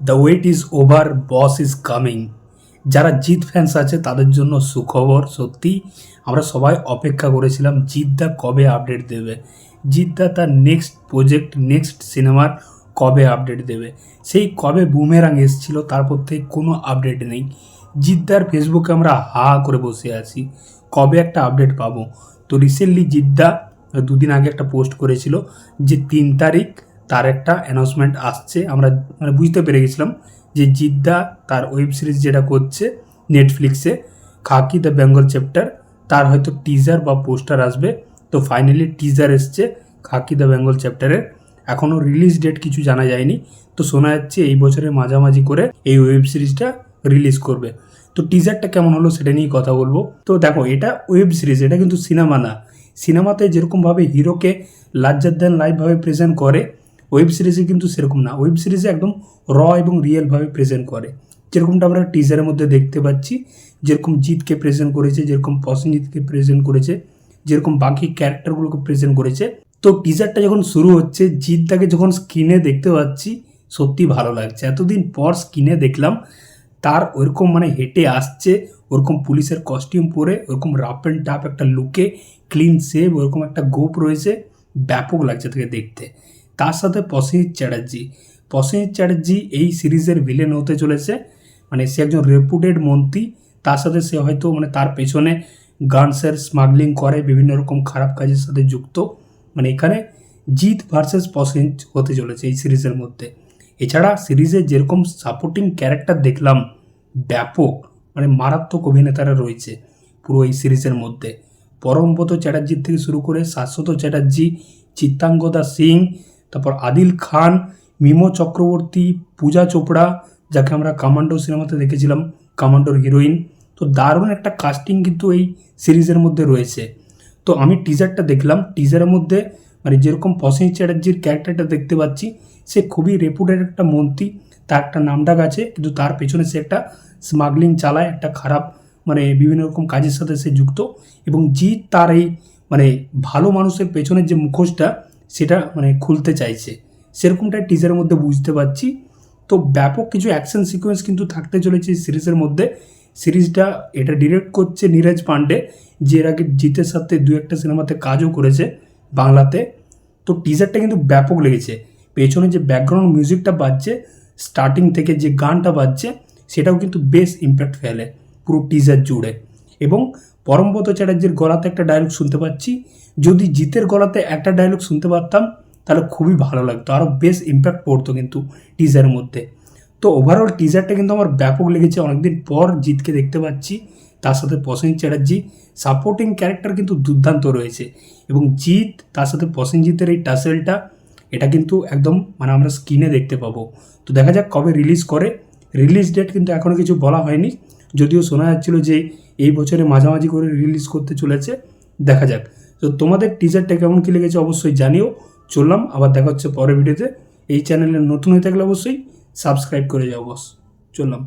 The wait is over boss is coming যারা Jeet fans আছে, তাদের জন্য সুখবর, সত্যি। আমরা সবাই অপেক্ষা করেছিলাম জিৎদা কবে আপডেট দেবে। জিৎদা তার নেক্সট প্রজেক্ট নেক্সট সিনেমার কবে আপডেট দেবে। সেই কবে বুমেরাং এসেছিল, তারপর থেকে কোনো আপডেট নেই। জিদ্দার ফেসবুকে আমরা হা করে বসে আছি। কবে একটা আপডেট পাবো? তো রিসেন্টলি জিদ্দা দুদিন আগে একটা পোস্ট করেছিল যে তিন তারিখ তার একটা অ্যানাউন্সমেন্ট আসছে। আমরা মানে বুঝতে পেরে গেছিলাম যে জিদ্দা তার ওয়েব সিরিজ যেটা করছে নেটফ্লিক্সে খাকি দ্য বেঙ্গল চ্যাপ্টার তার হয়তো টিজার বা পোস্টার আসবে। তো ফাইনালি টিজার এসছে খাকি দ্য বেঙ্গল চ্যাপ্টারের এখনও রিলিজ ডেট কিছু জানা যায়নি। তো শোনা যাচ্ছে এই বছরের মাঝামাঝি করে এই ওয়েব সিরিজটা রিলিজ করবে। তো টিজারটা কেমন হলো সেটা নিয়ে কথা বলব। তো দেখো, এটা ওয়েব সিরিজ এটা কিন্তু সিনেমা না। সিনেমাতে যেরকমভাবে হিরোকে লাজ্জার দেন লাইভভাবে প্রেজেন্ট করে ওয়েব সিরিজে কিন্তু সেরকম না। ওয়েব সিরিজে একদম র এবং রিয়েলভাবে প্রেজেন্ট করে। যেরকমটা আমরা টিজারের মধ্যে দেখতে পাচ্ছি, যেরকম জিতকে প্রেজেন্ট করেছে, যেরকম প্রসেনজিৎকে প্রেজেন্ট করেছে, যেরকম বাকি ক্যারেক্টারগুলোকে প্রেজেন্ট করেছে। তো টিজারটা যখন শুরু হচ্ছে জিতটাকে যখন স্ক্রিনে দেখতে পাচ্ছি, সত্যি ভালো লাগছে। এতদিন পর স্ক্রিনে দেখলাম, তার ওরকম মানে হেঁটে আসছে, ওরকম পুলিশের কস্টিউম পরে, ওরকম রাফ অ্যান্ড টাপ একটা লুকে ক্লিন সেভ ওরকম একটা গোপ রয়েছে, ব্যাপক লাগছে তাকে দেখতে। তার সাথে প্রসেনজিৎ চ্যাটার্জি। প্রসেনজিৎ চ্যাটার্জি এই সিরিজের ভিলেন হতে চলেছে। মানে সে একজন রেপুটেড মন্ত্রী। তার সাথে সে হয়তো মানে তার পেছনে গানসের স্মাগলিং করে, বিভিন্ন রকম খারাপ কাজের সাথে যুক্ত। মানে এখানে জিৎ ভার্সেস প্রসেনজিৎ হতে চলেছে এই সিরিজের মধ্যে। এছাড়া সিরিজে যেরকম সাপোর্টিং ক্যারেক্টার দেখলাম, ব্যাপক মানে মারাত্মক অভিনেতারা রয়েছে পুরো এই সিরিজের মধ্যে। পরমব্রত চ্যাটার্জির থেকে শুরু করে শাশ্বত চ্যাটার্জি, চিত্তাঙ্গদা সিং তারপর আদিল খান, মিমো চক্রবর্তী, পূজা চোপড়া, যাকে আমরা কামান্ডো সিনেমাতে দেখেছিলাম, কামান্ডোর হিরোইন। তো দারুণ একটা কাস্টিং কিন্তু এই সিরিজের মধ্যে রয়েছে। তো আমি টিজারটা দেখলাম। টিজারের মধ্যে মানে যেরকম প্রসেনজিৎ চ্যাটার্জির ক্যারেক্টারটা দেখতে পাচ্ছি, সে খুবই রেপুটেড একটা মন্ত্রী। তার একটা নামডাক আছে, কিন্তু তার পেছনে সে একটা স্মাগলিং চালায়, একটা খারাপ মানে বিভিন্ন রকম কাজের সাথে সে যুক্ত। এবং জিৎ তার এই মানে ভালো মানুষের পেছনের যে মুখোশটা সেটা মানে খুলতে চাইছে। সেরকমটা টিজারের মধ্যে বুঝতে পারছি। তো ব্যাপক কিছু অ্যাকশন সিকোয়েন্স কিন্তু থাকতে চলেছে সিরিজের মধ্যে। সিরিজটা এটা ডিরেক্ট করছে নীরাজ পান্ডে, যে এর আগে জিতের সাথে দু একটা সিনেমাতে কাজও করেছে বাংলাতে। তো টিজারটা কিন্তু ব্যাপক লেগেছে। পেছনে যে ব্যাকগ্রাউন্ড মিউজিকটা বাজছে স্টার্টিং থেকে যে গানটা বাজছে, সেটাও কিন্তু বেশ ইম্প্যাক্ট ফেলে পুরো টিজার জুড়ে। এবং পরমব্রত চ্যাটার্জির গলাতে একটা ডায়লগ শুনতে পাচ্ছি। যদি জিতের গলাতে একটা ডায়লগ শুনতে পারতাম, তাহলে খুবই ভালো লাগতো। আরও বেশ ইম্প্যাক্ট পড়তো কিন্তু টিজারের মধ্যে। তো ওভারঅল টিজারটা কিন্তু আমার ব্যাপক লেগেছে। অনেকদিন পর জিতকে দেখতে পাচ্ছি। তার সাথে প্রসেনজিৎ চ্যাটার্জি সাপোর্টিং ক্যারেক্টার কিন্তু দুর্দান্ত রয়েছে। এবং জিৎ, তার সাথে প্রসেনজিতের এই টাসেলটা এটা কিন্তু একদম মানে আমরা স্ক্রিনে দেখতে পাবো। তো দেখা যাক কবে রিলিজ করে। রিলিজ ডেট কিন্তু এখনও কিছু বলা হয়নি। যদিও শোনা যাচ্ছিল যে এই বছরে মাঝামাঝি করে রিলিজ করতে চলেছে। দেখা যাক। তো তোমাদের টিজারটা কেমন কী লেগেছে অবশ্যই জানিও। চললাম, আবার দেখা হচ্ছে পরের ভিডিওতে এই চ্যানেলে নতুন হয়ে থাকলে অবশ্যই সাবস্ক্রাইব করে যাও বস চললাম।